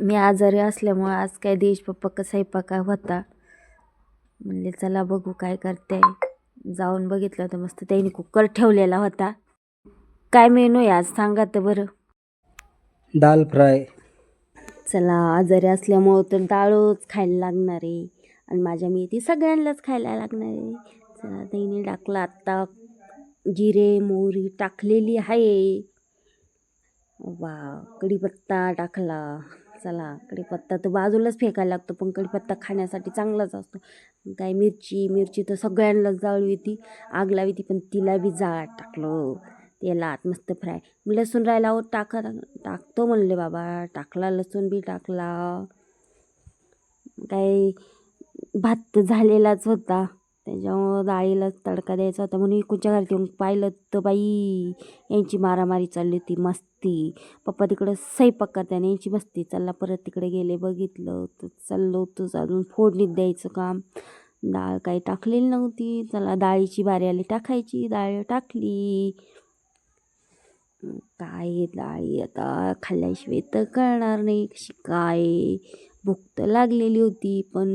मी आजारी असल्यामुळं आज काय देश पप्पा का स्वयंपाक होता. म्हणले चला बघू काय करते जाऊन बघितलं तर मस्त त्यांनी कुकर ठेवलेला होता. काय मेनू आहे आज? सांगा तर बरं. दाल फ्राय. चला आजारी असल्यामुळं तर डाळच खायला लागणार आहे. आणि माझ्या मी ती सगळ्यांनाच खायला लागणार आहे. चला त्यांनी टाकलं आत्ता जिरे मोहरी टाकलेली आहे. वा कढीपत्ता टाकला. चला कढीपत्ता तर बाजूलाच फेकायला लागतो पण कढीपत्ता खाण्यासाठी चांगलाच असतो. काय मिरची मिरची तर सगळ्यांनाच जाळवी ती आग लावी ती पण तिला बी जाळ टाकलं. तेलात मस्त फ्राय. लसूण राहिला हो टाका टाकतो म्हणले बाबा टाकला लसूण बी टाकला. काय भात तर झालेलाच होता. त्याच्यामुळं डाळीलाच तडका द्यायचा होता म्हणून इकडच्या घरात येऊन पाहिलं तर बाई यांची मारामारी चालली होती मस्ती. पप्पा तिकडं स्वयंपाक करताना यांची मस्ती. चला परत तिकडे गेले बघितलं तर चाललो होतं अजून फोडणीत द्यायचं काम. डाळ काही टाकलेली नव्हती. चला डाळीची बारी आली टाकायची. डाळ टाकली. काय डाळी आता? खाल्ल्याशिवाय तर कळणार नाही कशी काय. भूक तर लागलेली होती पण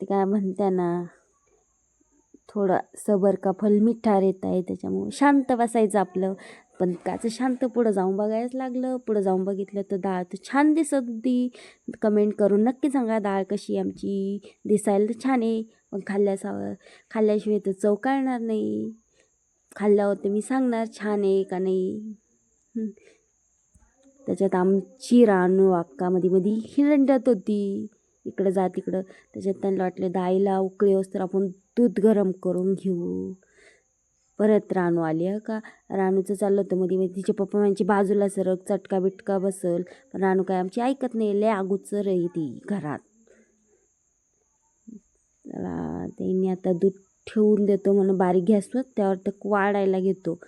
ते काय म्हणते ना थोडं सबर का फल मिठा रेत आहे त्याच्यामुळं शांत बसायचं आपलं. पण त्याचं शांत पुढं जाऊन बघायच लागलं पुढं जाऊन बघितलं तर डाळ तर छान दिसत होती. कमेंट करून नक्की सांगा डाळ कशी आमची. दिसायला तर छान आहे पण खाल्ल्यासा खाल्ल्याशिवाय तर चव कळणार नाही. खाल्ल्यावर तर मी सांगणार छान आहे का नाही. त्याच्यात आमची रानू अक्कामध्ये मध्ये हिरंडत होती. इकडं जा तिकडं. त्याच्यात त्यांना वाटलं दाईला उकळी तर आपण दूध गरम करून घेऊ. परत रानू आली हं का? रानूचं चाललं होतं मध्ये मध्ये तिचे पप्पा म्हणजे बाजूला सरक चटका बिटका बसल. पण रानू काय आमची ऐकत नाही लय अगोचर आहे ती घरात. त्यांनी आता दूध ठेवून देतो म्हणून बारीक गॅसवर त्यावर तर वाढायला घेतो.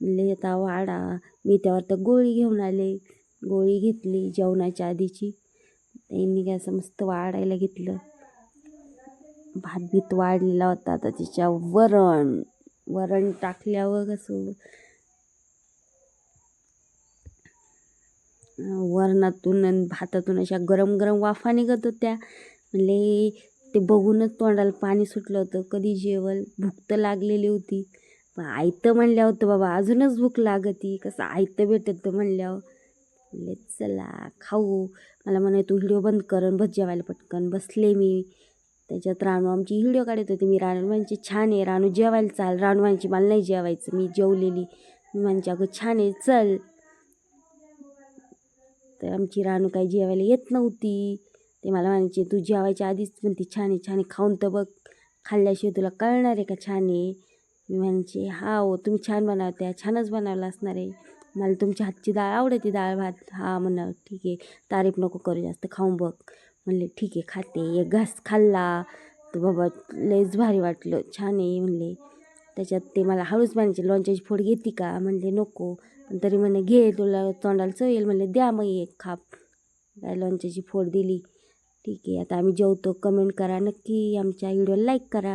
म्हणले आता वाढा. मी त्यावर तर गोळी घेऊन आले. गोळी घेतली जेवणाच्या आधीची. त्यांनी काय असं मस्त वाढायला घेतलं. भात भीत वाढलेला होता. आता त्याच्या वरण वरण टाकल्यावर कसं वरणातून आणि भातातून अशा गरम गरम वाफा निघत होत्या. म्हणले ते बघूनच तोंडाला पाणी सुटलं होतं. कधी जेवल भूक तर लागलेली होती. पण आयतं म्हणल्या होतं बाबा अजूनच भूक लागती. कसं आयतं भेटत म्हणल्यावर म्हणले चला खाऊ. मला म्हणे तू व्हिडिओ बंद करन बस जेवायला पटकन. बसले मी. त्याच्यात राणू आमची व्हिडिओ काढत होती. मी रानू म्हणजे छान आहे रानू जेवायला चाल. रानू म्हणजे मला नाही जेवायचं मी जेवलेली. मी म्हणजे अगं छान आहे चल. तर आमची रानू काही जेवायला येत नव्हती. ते मला म्हणायचे तू जेवायच्या आधीच म्हणते छान आहे छान आहे खाऊन तर बघ. खाल्ल्याशिवाय तुला कळणार आहे का छान आहे? मी म्हणायचे हा हो तुम्ही छान बनवत्या छानच बनवलं असणार आहे. मला तुमच्या हातची डाळ आवडते डाळ भात. हा म्हणा ठीक आहे. तारीफ नको करू जास्त खाऊन बघ. म्हणले ठीक आहे खाते. एक घास खाल्ला. तर बाबा लयच भारी वाटलं. छान आहे म्हणले. त्याच्यात ते मला हळूच म्हणायचे लोणच्याची फोड घेते का? म्हणले नको. पण तरी म्हणे घे तुला तोंडाला चव येईल. म्हणले द्या मग एक खाप. काय लोणच्याची फोड दिली. ठीक आहे आता आम्ही जेवतो. कमेंट करा नक्की. आमच्या व्हिडिओला लाईक करा.